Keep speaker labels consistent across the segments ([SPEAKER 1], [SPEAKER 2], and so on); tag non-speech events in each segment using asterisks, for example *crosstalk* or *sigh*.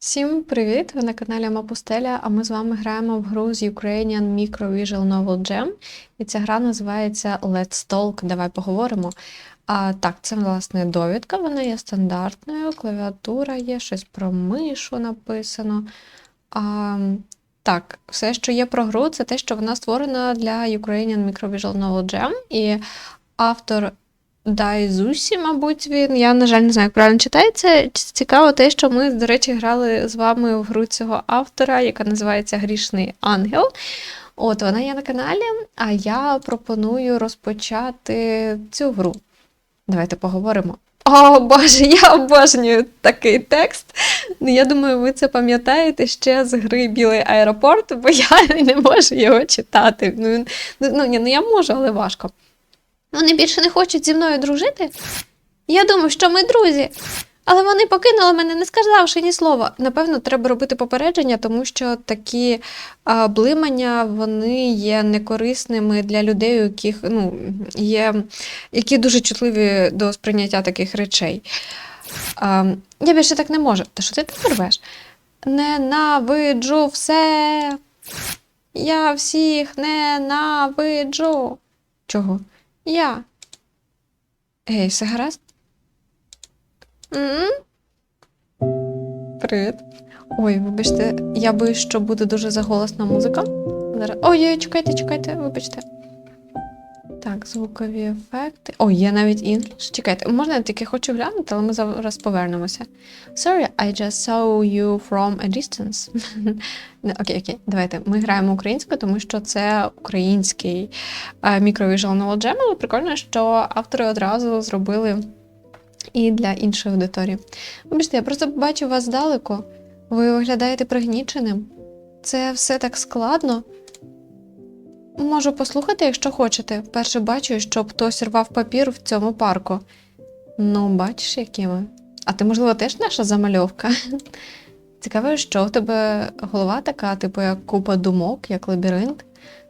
[SPEAKER 1] Всім привіт! Ви на каналі Мапустеля, а ми з вами граємо в гру з Ukrainian Micro Visual Novel Jam. І ця гра називається Let's Talk. Давай поговоримо. А, так, це власне довідка, вона є стандартною, клавіатура є, щось про мишу написано. А, так, все, що є про гру, це те, що вона створена для Ukrainian Micro Visual Novel Jam. І автор Дайзусі, мабуть, він. Я, на жаль, не знаю, як правильно читається. Цікаво те, що ми, до речі, грали з вами в гру цього автора, яка називається Грішний Ангел. От вона є на каналі, а я пропоную розпочати цю гру. Давайте поговоримо. О, Боже, я обожнюю такий текст. Ну, Я думаю, ви це пам'ятаєте ще з гри Білий аеропорт, бо я *laughs* не можу його читати. Ну, ну, ну, ні, ну я можу, але важко. Вони більше не хочуть зі мною дружити. Я думав, що ми друзі. Але вони покинули мене, не сказавши ні слова. Напевно, треба робити попередження, тому що такі а, блимання вони є некорисними для людей, яких ну, є, які дуже чутливі до сприйняття таких речей. А, я більше так не можу. Та що ти так рвеш? Ненавиджу все. Я всіх ненавиджу. Чого? Я. Гей, все гаразд? м Привіт. Ой, вибачте, я боюсь, що буде дуже заголосна музика. Зараз. Ой, ой, чекайте, чекайте, вибачте. Так, звукові ефекти. Ой, є навіть інгліш. Чекайте, можна я тільки хочу глянути, але ми зараз повернемося. Sorry, I just saw you from a distance. *laughs* Окей, окей, давайте. Ми граємо українською, тому що це український е, мікровіжуал Novel Jam, але прикольно, що автори одразу зробили і для іншої аудиторії. Вибачте, я просто побачив вас здалеку. Ви виглядаєте пригніченим. Це все так складно. Можу послухати, якщо хочете. Вперше бачу, щоб хтось рвав папір в цьому парку. Ну, бачиш, які ми. А ти, можливо, теж наша замальовка? *laughs* Цікаво, що в тебе голова така, типу, як купа думок, як лабіринт.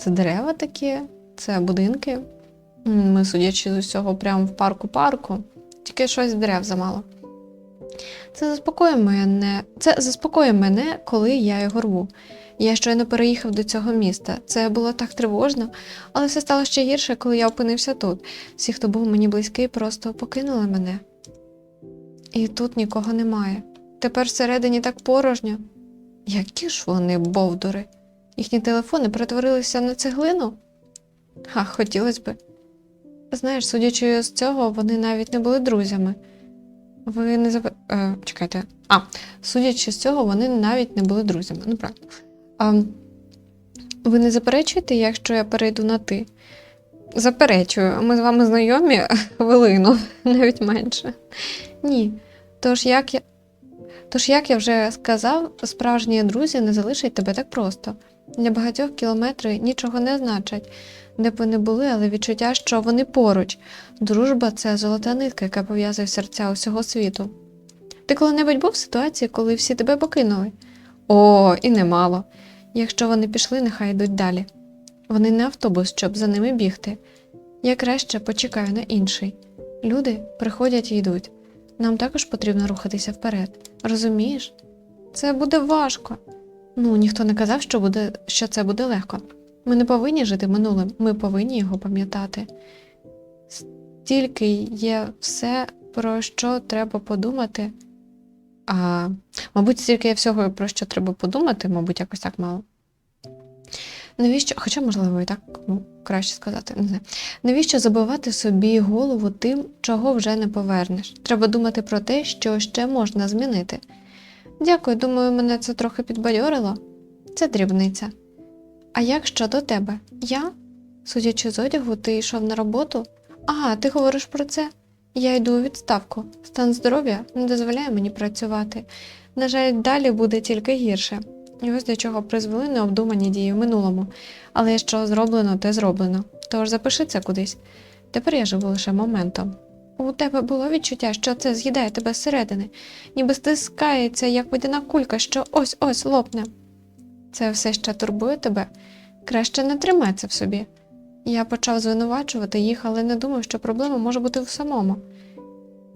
[SPEAKER 1] Це дерева такі, це будинки. Ми, судячи з усього, прямо в парку-парку. Тільки щось дерев замало. Це заспокоює мене. Це заспокоює мене, коли я його рву. Я щойно переїхав до цього міста. Це було так тривожно, але все стало ще гірше, коли я опинився тут. Всі, хто був мені близький, просто покинули мене. І тут нікого немає. Тепер всередині так порожньо. Які ж вони бовдури? Їхні телефони перетворилися на цеглину? Ха, хотілося би. Знаєш, судячи з цього, вони навіть не були друзями. Ви не зап... Е, чекайте. А, судячи з цього, вони навіть не були друзями. Ну, правильно. А, ви не заперечуєте, якщо я перейду на ти? Заперечую, ми з вами знайомі *laughs* хвилину, *laughs* навіть менше. Ні. Тож як я. Тож, як я вже сказав, справжні друзі не залишать тебе так просто. Для багатьох кілометри нічого не значать, де б вони були, але відчуття, що вони поруч. Дружба це золота нитка, яка пов'язує серця усього світу. Ти коли-небудь був в ситуації, коли всі тебе покинули? О, і немало. Якщо вони пішли, нехай йдуть далі. Вони не автобус, щоб за ними бігти. Я краще почекаю на інший. Люди приходять і йдуть. Нам також потрібно рухатися вперед. Розумієш? Це буде важко. Ну, ніхто не казав, що, буде, що це буде легко. Ми не повинні жити минулим, ми повинні його пам'ятати. Стільки є все, про що треба подумати. А, мабуть, стільки є всього, про що треба подумати, мабуть, якось так мало. Навіщо, хоча, можливо, і так ну, краще сказати, не знаю. Навіщо забивати собі голову тим, чого вже не повернеш? Треба думати про те, що ще можна змінити. Дякую, думаю, мене це трохи підбадьорило. Це дрібниця. А як щодо тебе? Я? Судячи з одягу, ти йшов на роботу? Ага, ти говориш про це? Я йду у відставку. Стан здоров'я не дозволяє мені працювати. На жаль, далі буде тільки гірше. І ось до чого призвели необдумані дії в минулому. Але що зроблено, те зроблено. Тож запиши це кудись. Тепер я живу лише моментом. У тебе було відчуття, що це з'їдає тебе зсередини, ніби стискається, як водяна кулька, що ось-ось лопне. Це все ще турбує тебе? Краще не тримай це в собі. Я почав звинувачувати їх, але не думав, що проблема може бути в самому.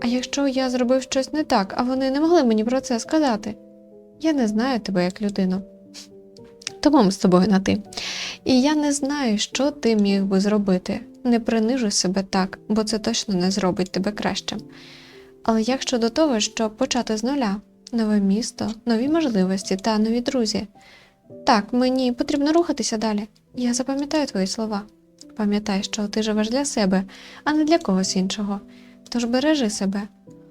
[SPEAKER 1] А якщо я зробив щось не так, а вони не могли мені про це сказати? Я не знаю тебе як людину. Тому ми з тобою на ти. І я не знаю, що ти міг би зробити. Не принижуй себе так, бо це точно не зробить тебе кращим. Але як щодо того, щоб почати з нуля, нове місто, нові можливості та нові друзі. Так, мені потрібно рухатися далі. Я запам'ятаю твої слова. Пам'ятай, що ти живеш для себе, а не для когось іншого. Тож бережи себе.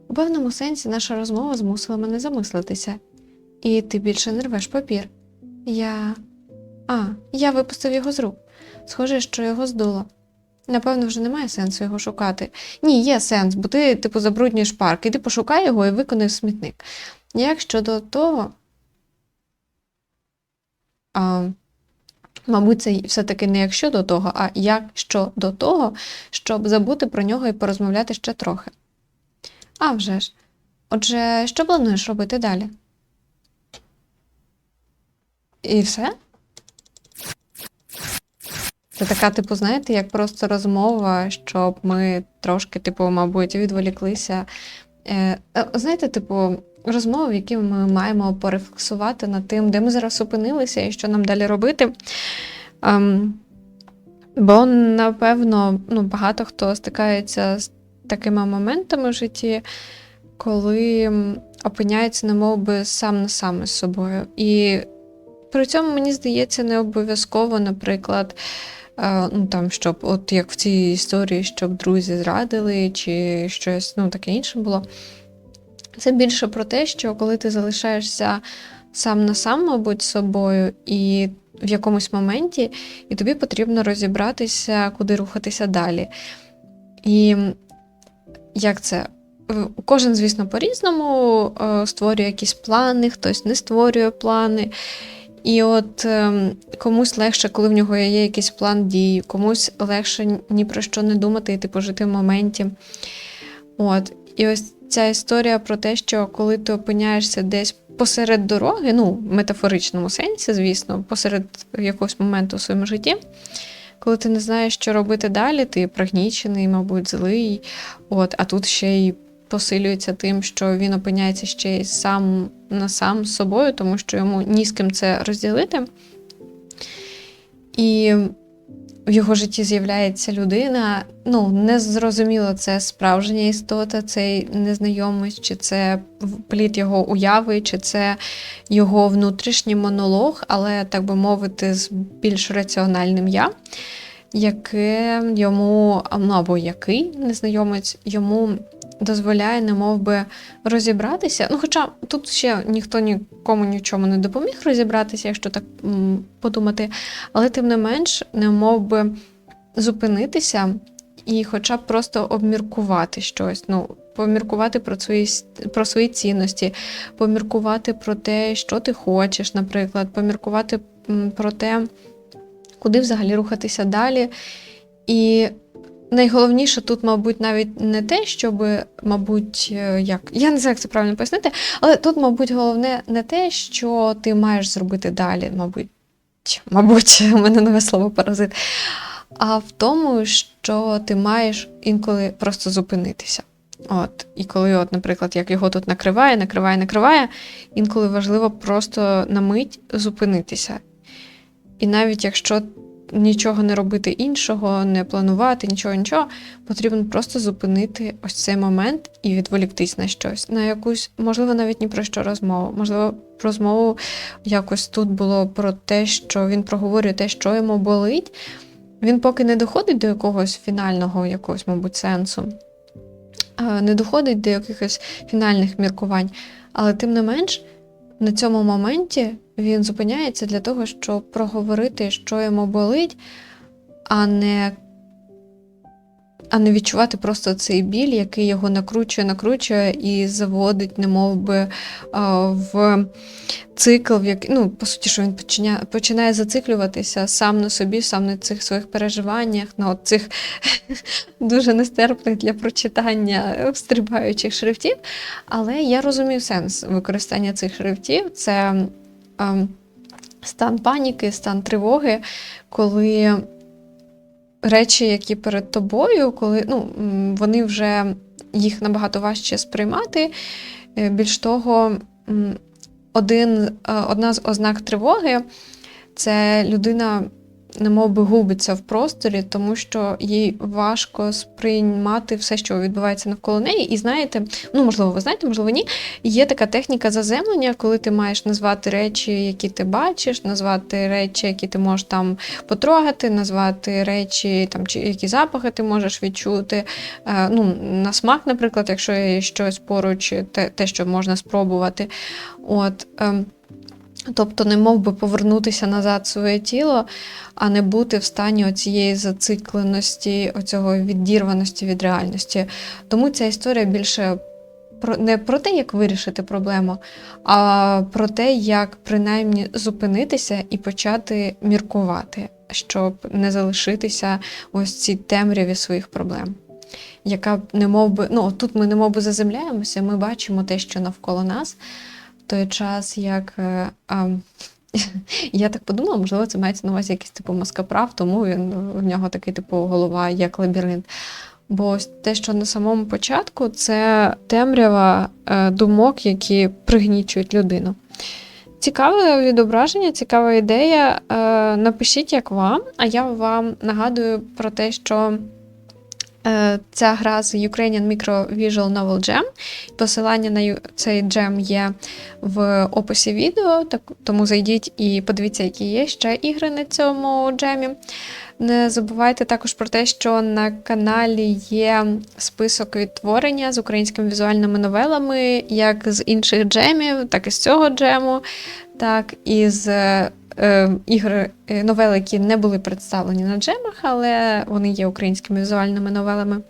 [SPEAKER 1] У певному сенсі наша розмова змусила мене замислитися. І ти більше не рвеш папір. Я. А, я випустив його з рук. Схоже, що його здуло. Напевно, вже немає сенсу його шукати. Ні, є сенс, бо ти, типу, забруднюєш парк, іди пошукай його і виконай в смітник. Як щодо того. А, мабуть, це все-таки не як щодо того, а як щодо того, щоб забути про нього і порозмовляти ще трохи. А вже ж. Отже, що плануєш робити далі? І все? Це така, типу, знаєте, як просто розмова, щоб ми трошки, типу, мабуть, відволіклися. Е, е, знаєте, типу, розмови, в які ми маємо порефлексувати над тим, де ми зараз опинилися і що нам далі робити. Ем, бо, напевно, ну, багато хто стикається з такими моментами в житті, коли опиняється, немов би, сам на сам з собою. І при цьому, мені здається, не обов'язково, наприклад, ну, там, щоб, от як в цій історії, щоб друзі зрадили, чи щось ну, таке інше було. Це більше про те, що коли ти залишаєшся сам на сам, мабуть, собою, і в якомусь моменті, і тобі потрібно розібратися, куди рухатися далі. І як це? Кожен, звісно, по-різному е, створює якісь плани, хтось не створює плани. І от ем, комусь легше, коли в нього є якийсь план дій, комусь легше ні про що не думати і типу жити в моменті. От. І ось ця історія про те, що коли ти опиняєшся десь посеред дороги, ну, в метафоричному сенсі, звісно, посеред якогось моменту в своєму житті, коли ти не знаєш, що робити далі, ти пригнічений, мабуть, злий. От, а тут ще й посилюється тим, що він опиняється ще й сам на сам з собою, тому що йому ні з ким це розділити. І в його житті з'являється людина. Ну, не зрозуміло, це справжня істота, цей незнайомець, чи це плід його уяви, чи це його внутрішній монолог, але, так би мовити, з більш раціональним я, яке йому, ну або який незнайомець йому дозволяє, немов би, розібратися. Ну, хоча тут ще ніхто нікому нічому не допоміг розібратися, якщо так подумати, але тим не менш, немов би зупинитися і хоча б просто обміркувати щось. Ну, поміркувати про свої, про свої цінності, поміркувати про те, що ти хочеш, наприклад, поміркувати про те, куди взагалі рухатися далі. І найголовніше тут, мабуть, навіть не те, щоб, мабуть, е, як я не знаю, як це правильно пояснити, але тут, мабуть, головне не те, що ти маєш зробити далі, мабуть, мабуть, у *laughs* мене нове слово паразит, а в тому, що ти маєш інколи просто зупинитися. От, і коли, от, наприклад, як його тут накриває, накриває, накриває, інколи важливо просто на мить зупинитися. І навіть якщо нічого не робити іншого, не планувати, нічого, нічого, потрібно просто зупинити ось цей момент і відволіктись на щось, на якусь, можливо, навіть ні про що розмову. Можливо, розмову якось тут було про те, що він проговорює те, що йому болить. Він поки не доходить до якогось фінального, якогось, мабуть, сенсу, не доходить до якихось фінальних міркувань. Але тим не менш, на цьому моменті він зупиняється для того, щоб проговорити, що йому болить, а не, а не відчувати просто цей біль, який його накручує, накручує і заводить, немов би, в цикл, в який, ну, по суті, що він починає, починає зациклюватися сам на собі, сам на цих своїх переживаннях, на цих *laughs* дуже нестерпних для прочитання стрибаючих шрифтів. Але я розумію сенс використання цих шрифтів. Це ем, стан паніки, стан тривоги, коли речі, які перед тобою, коли ну, вони вже їх набагато важче сприймати. Е, Більш того, один, е, одна з ознак тривоги це людина. Немов би губиться в просторі, тому що їй важко сприймати все, що відбувається навколо неї. І знаєте, ну можливо, ви знаєте, можливо, ні. Є така техніка заземлення, коли ти маєш назвати речі, які ти бачиш, назвати речі, які ти можеш там потрогати, назвати речі, там чи які запахи ти можеш відчути. Е, ну, на смак, наприклад, якщо є щось поруч, те, те що можна спробувати. От. ем, Тобто, не мов би повернутися назад в своє тіло, а не бути в стані оцієї зацикленості, оцього відірваності від реальності. Тому ця історія більше про не про те, як вирішити проблему, а про те, як принаймні зупинитися і почати міркувати, щоб не залишитися ось цій темряві своїх проблем. Яка не мов би, ну тут ми не мов би заземляємося, ми бачимо те, що навколо нас той час, як. е, а, *laughs* я так подумала, можливо, це мається на увазі якийсь типу маскоправ, тому він в нього такий типу голова, як лабіринт. Бо те, що на самому початку, це темрява е, думок, які пригнічують людину. Цікаве відображення, цікава ідея. Е, напишіть, як вам, а я вам нагадую про те, що Ця гра з Ukrainian Micro Visual Novel Jam. Посилання на цей джем є в описі відео, тому зайдіть і подивіться, які є ще ігри на цьому джемі. Не забувайте також про те, що на каналі є список відтворення з українськими візуальними новелами, як з інших джемів, так і з цього джему, так і з е, ігри, е, новели, які не були представлені на джемах, але вони є українськими візуальними новелами.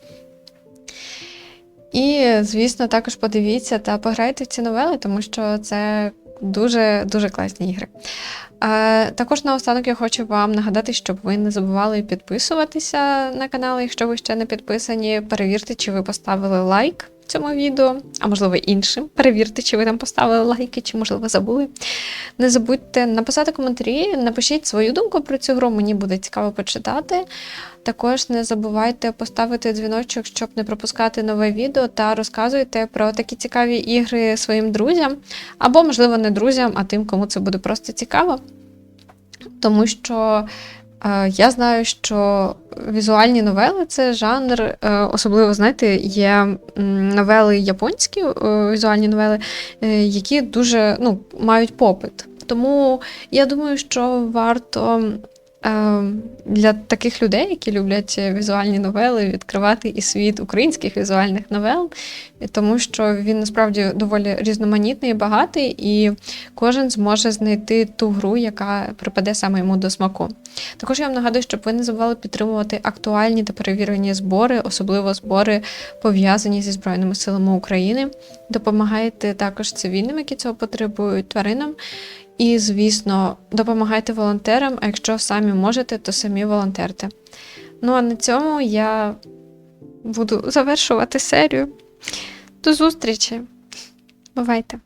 [SPEAKER 1] І, звісно, також подивіться та пограйте в ці новели, тому що це дуже дуже класні ігри. Е, також наостанок я хочу вам нагадати, щоб ви не забували підписуватися на канал, якщо ви ще не підписані. Перевірте, чи ви поставили лайк цьому відео, а можливо іншим. Перевірте, чи ви там поставили лайки, чи, можливо, забули. Не забудьте написати коментарі, напишіть свою думку про цю гру, мені буде цікаво почитати. Також не забувайте поставити дзвіночок, щоб не пропускати нове відео, та розказуйте про такі цікаві ігри своїм друзям, або, можливо, не друзям, а тим, кому це буде просто цікаво. Тому що я знаю, що візуальні новели це жанр, е, особливо, знаєте, є новели японські, е, візуальні новели, е, які дуже ну, мають попит. Тому я думаю, що варто е, для таких людей, які люблять візуальні новели, відкривати і світ українських візуальних новел, тому що він насправді доволі різноманітний і багатий, і кожен зможе знайти ту гру, яка припаде саме йому до смаку. Також я вам нагадую, щоб ви не забували підтримувати актуальні та перевірені збори, особливо збори пов'язані зі Збройними силами України. Допомагайте також цивільним, які цього потребують, тваринам. І, звісно, допомагайте волонтерам, а якщо самі можете, то самі волонтерте. Ну а на цьому я буду завершувати серію. До зустрічі! Бувайте!